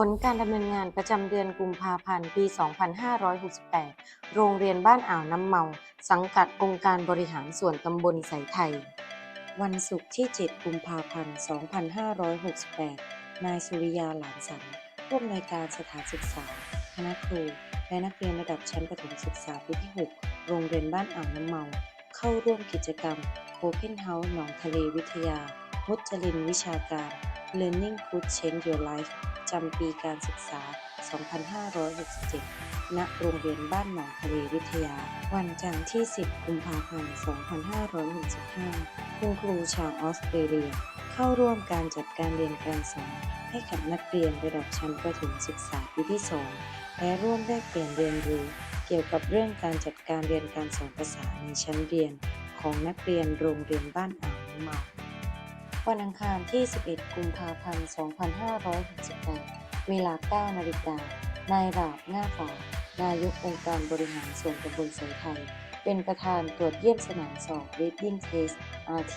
ผลการดำเนินงานประจำเดือนกุมภาพันธ์ปี 2568 โรงเรียนบ้านอ่าวน้ำเมา สังกัดองค์การบริหารส่วนตำบลสายไทย วันศุกร์ที่ 7 กุมภาพันธ์ 2568 นายสุริยาหลานสันผู้อำนวยการสถานศึกษา คณะครู และนักเรียนระดับชั้นประถมศึกษาปีที่ 6 โรงเรียนบ้านอ่าวน้ำเมา เข้าร่วมกิจกรรม Open House หนองทะเลวิทยามุจลินวิชาการ Learning Could Change Your Life จำปีการศึกษา 2567 ณ โรงเรียนบ้านหนองทะเลวิทยา วันจันทร์ที่ 10 กุมภาพันธ์ 2565 คุณครูชาวออสเตรเลีย เข้าร่วมการจัดการเรียนการสอนให้กับนักเรียนระดับชั้นประถมศึกษาปีที่ 2 และร่วมแลกเปลี่ยนเรียนรู้เกี่ยวกับเรื่องการจัดการเรียนการสอนภาษาในชั้นเรียนของนักเรียนโรงเรียนบ้านอ่าวเมา วันอังคารที่ 11 กุมภาพันธ์ 2568 เวลา 9 นาฬิกา นายราบหน้าฝานายกองค์การบริหารส่วนตำบลสายไทย เป็นประธานตรวจเยี่ยมสนามสอบ Reading Test RT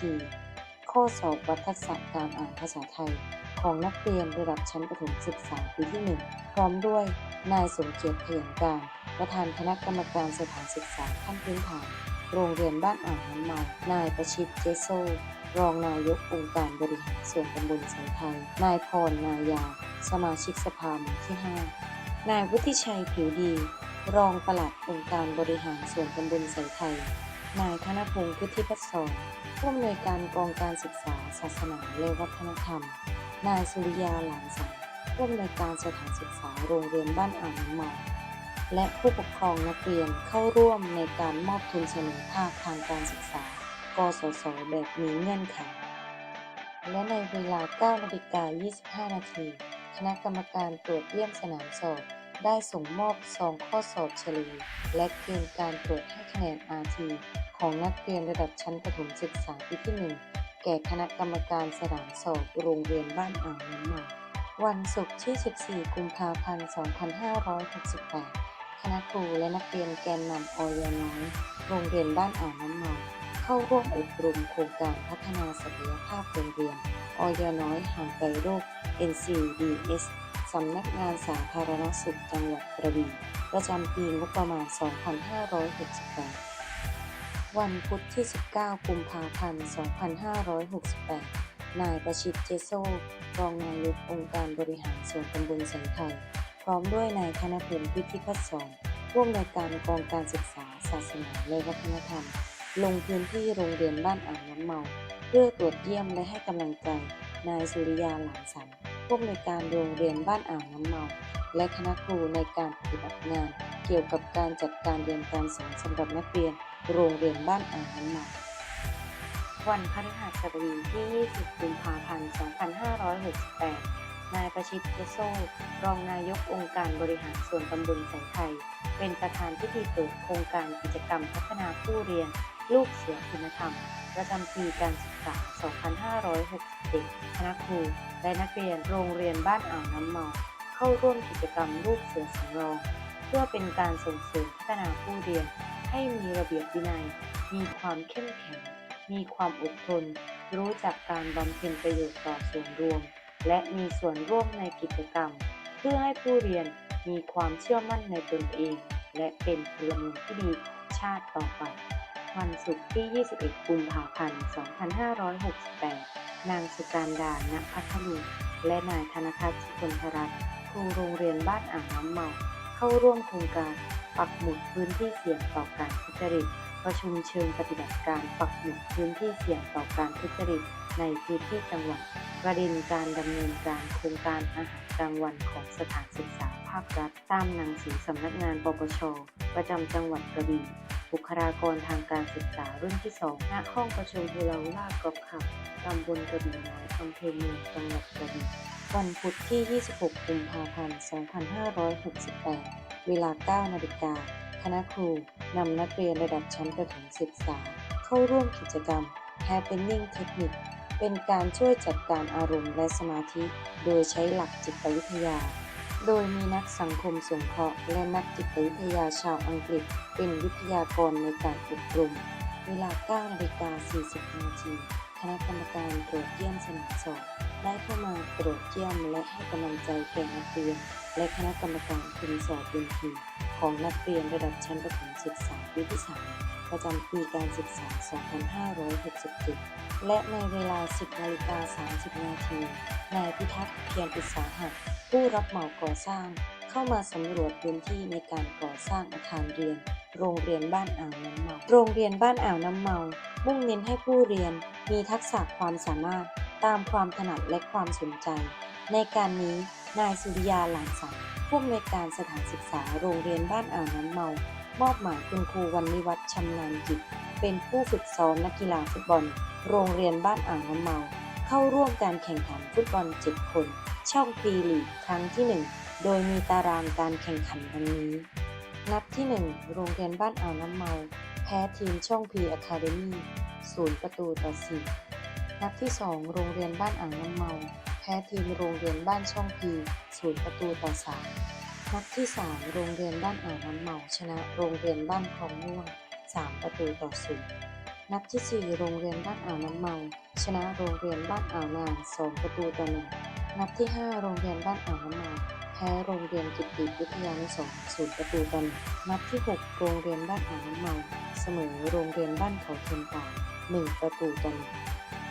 ข้อสอบวัดทักษะการอ่านภาษาไทย ของนักเรียนระดับชั้นประถมศึกษาปีที่ 1 พร้อมด้วย นายสมเกียรติเขยงการ ประธานคณะกรรมการสถานศึกษาขั้นพื้นฐาน โรงเรียนบ้านอ่าวน้ำมานายประชิตเจโซ รองนายกองค์การบริหารส่วนตำบลสายไทยนายพรนายา สมาชิกสภาหมู่ที่ 5 นายวุฒิชัยผิวดี รองปลัดองค์การบริหารส่วนตำบลสายไทย นายธนพงศ์พุทธิพัฒสอนผู้อำนวยการกองการศึกษา ศาสนาและวัฒนธรรม นายสุริยาหลานสังผู้อำนวยการสถานศึกษาโรงเรียนบ้านอ่าวน้ำเมาและผู้ปกครองนักเรียนเข้าร่วมในการมอบทุนเสนอภาคทางการศึกษา กสศแบบมีเงื่อนไข และในเวลา9นาฬิกา25 นาที คณะกรรมการตรวจเยี่ยมสนามสอบ ได้ส่งมอบซองข้อสอบเฉลย และเกณฑ์การตรวจให้คะแนน RT ของนักเรียนระดับชั้นประถมศึกษาปีที่ 1 แก่คณะกรรมการสนามสอบโรงเรียนบ้านอ่าวน้ำเมาวันศุกร์ที่ 14 กุมภาพันธ์ 2568 คณะครูและนักเรียนแกนนำออยน้อย โรงเรียนบ้านอ่าวน้ำเมา เข้าร่วมอบรมโครงการพัฒนาศักยภาพโรงเรียนออยน้อยห่างไกลโรค NCDS สำนักงานสาธารณสุขจังหวัดกระบี่ประจำปีงบประมาณ 2568 วันพุธที่ 19 กุมภาพันธ์ 2568 นายประชิตเจโซรองนายกองค์การบริหารส่วนตำบลสายไทย พร้อมด้วยนายธนพลพิธิพัฒสอนผู้อำนวยการกองการศึกษา ศาสนาและวัฒนธรรม ลงพื้นที่โรงเรียนบ้านอ่างน้ำเมา เพื่อตรวจเยี่ยมและให้กำลังใจ นายสุริยาหลานสันผู้อำนวยการโรงเรียนบ้านอ่างน้ำเมา และคณะครูในการปฏิบัติงาน เกี่ยวกับการจัดการเรียนการสอนสำหรับนักเรียนโรงเรียนบ้านอ่างน้ำเมาวันพฤหัสบดีที่ 20 กุมภาพันธ์ 2568 นายประชิตเจโซรองนายกองค์การบริหารส่วนตำบลสายไทย เป็นประธานพิธีเปิดโครงการกิจกรรมพัฒนาผู้เรียน ลูกเสือคุณธรรม ประจำปีการศึกษา 2567 คณะครู และนักเรียนโรงเรียนบ้านอ่าวน้ำเมาเข้าร่วมกิจกรรมลูกเสือสำรอง เพื่อเป็นการส่งเสริมพัฒนาผู้เรียน ให้มีระเบียบวินัย มีความเข้มแข็ง มีความอดทน รู้จักการบำเพ็ญประโยชน์ต่อส่วนรวม และมีส่วนร่วมในกิจกรรม เพื่อให้ผู้เรียนมีความเชื่อมั่นในตนเอง และเป็นพลเมืองที่ดีชาติต่อไป วันศุกร์ที่ 21 กุมภาพันธ์ 2568 นางสุการดา ณ พัทลุง และนายธนทัศน์สุคนธรัตน์ครูโรงเรียนบ้านอ่างน้ำเมา เข้าร่วมโครงการปักหมุดพื้นที่เสี่ยงต่อการทุจริต ประชุมเชิงปฏิบัติการปักหมุดพื้นที่เสี่ยงต่อการทุจริตในพื้นที่จังหวัดประเด็นการดำเนินการโครงการอาหารกลางวันของสถานศึกษาภาครัฐตามหนังสือสำนักงานปปช ประจำจังหวัดกระบี่ บุคลากรทางการศึกษารุ่นที่ 2 ณ ห้องประชุมฮูลาลากอบขับตำบลกระบี่น้อยอำเภอเมืองจังหวัดกระบี่วันพุธที่ 26 กุมภาพันธ์ 2568 เวลา 9 นาฬิกา คณะครูนำนักเรียนระดับชั้นประถมศึกษา เข้าร่วมกิจกรรม Happening Technique เป็นการช่วยจัดการอารมณ์และสมาธิ โดยใช้หลักจิตวิทยา โดยมีนักสังคมสงเคราะห์และนักจิตวิทยาชาวอังกฤษ เป็นวิทยากรในการอบรม เวลา9นาฬิกา40นาทีคณะกรรมการตรวจเยี่ยมสนามสอบได้เข้ามาตรวจเยี่ยมและให้กำลังใจแก่นักเรียน และคณะกรรมการทุนสอบเป็นทีของนักเรียนระดับชั้นประถมศึกษาปีที่3ประจำปีการศึกษา 2567 และในเวลา 10นาฬิกา30 นาที นายพิทักษ์เพียรอุตสาหะผู้รับเหมาก่อสร้าง เข้ามาสำรวจพื้นที่ในการก่อสร้างอาคารเรียน โรงเรียนบ้านอ่าวน้ำเมา โรงเรียนบ้านอ่าวน้ำเมา มุ่งเน้นให้ผู้เรียนมีทักษะความสามารถตามความถนัดและความสนใจ ในการนี้นายสุริยาหลางสังผู้อำนวยการสถานศึกษาโรงเรียนบ้านอ่าวน้ำเมา มอบหมายคุณครูวันนิวัฒน์ชำนาญกิจ เป็นผู้ฝึกซ้อมนักกีฬาฟุตบอล โรงเรียนบ้านอ่าวน้ำเมา เข้าร่วมการแข่งขันฟุตบอล 7 คน ช่องพรีลีกครั้งที่ 1 โดยมีตารางการแข่งขันดังนี้ นัดที่ 1 โรงเรียนบ้านอ่าวน้ำเมา แพ้ทีมช่องพีอะคาเดมี่ศูนย์ประตูต่อ4นัดที่ 2 โรงเรียนบ้านอ่าวน้ำเมา แพ้ทีมโรงเรียนบ้านช่องพีศูนย์ประตูต่อ3นัดที่ 3 โรงเรียนบ้านอ่าวน้ำเมา ชนะโรงเรียนบ้านคลองม่วง 3 ประตูต่อ0นัดที่ 4 โรงเรียนบ้านอ่าวน้ำเมาชนะโรงเรียนบ้านอ่าวนาง 2 ประตูต่อ1นัดที่ 5 โรงเรียนบ้านอ่าวน้ำเมาแพ้โรงเรียนกิตติวิทยานุสรณ์ศูนย์ประตูต่อหนึ่งนัดที่ 6 โรงเรียนบ้านอ่าวน้ำเมาเสมอโรงเรียนบ้านเขาเทียนป่า1ประตูต่อหนึ่ง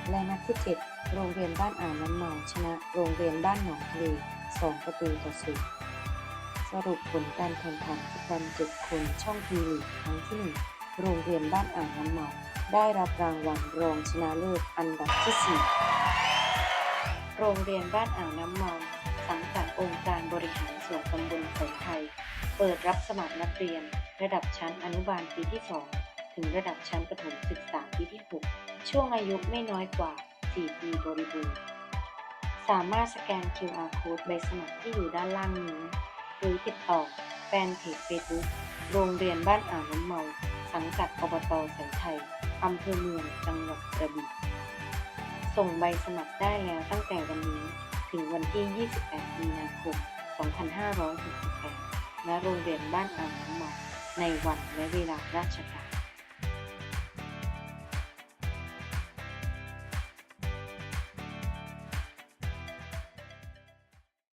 และนัดที่ 7 โรงเรียนบ้านอ่าวน้ำเมาชนะ โรงเรียนบ้านหนองทะเล2ประตูต่อศูนย์สรุปผลการแข่งขันฟุตบอล7คนช่องพีลีครั้งที่1 โรงเรียนบ้านอ่าวน้ำเมาได้รับรางวัลรองชนะเลิศอันดับที่ 4 โรงเรียนบ้านอ่าวน้ำเมาสังกัดองค์การบริหารส่วนตำบลสายไทย เปิดรับสมัครนักเรียน ระดับชั้นอนุบาลปีที่ 2 ถึงระดับชั้นประถมศึกษาปีที่ 6 ช่วงอายุไม่น้อยกว่า 4 ปีบริบูรณ์ สามารถสแกน QR Code ใบสมัครที่อยู่ด้านล่างนี้ หรือติดต่อแฟนเพจ Facebook โรงเรียนบ้านอ่าวน้ำเมา สังกัดอบตสายไทยอำเภอเมืองจังหวัดกระบี่ส่งใบสมัครได้แล้วตั้งแต่วันนี้ถึงวันที่ 28 มีนาคม 2568ณโรงเรียนบ้านอ่างน้ำมอในวันและเวลาราชการ